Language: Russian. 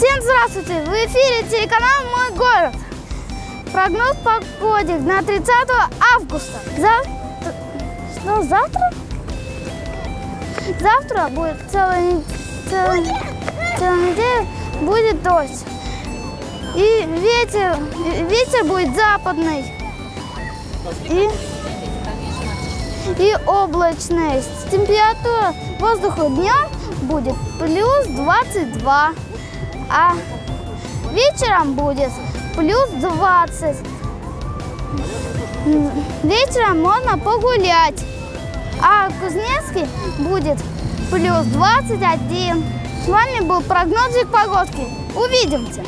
Здравствуйте! В эфире телеканал «Мой город». Прогноз погоды на 30 августа. Завтра... Что, завтра? Завтра будет целая, не- целая, целая неделя будет дождь. И ветер, ветер будет западный. И, и облачность. Температура воздуха днем будет плюс 22, а вечером будет плюс 20. М, Вечером можно погулять, а в Кузнецке будет плюс 21. С вами был прогнозик погодки. Увидимся!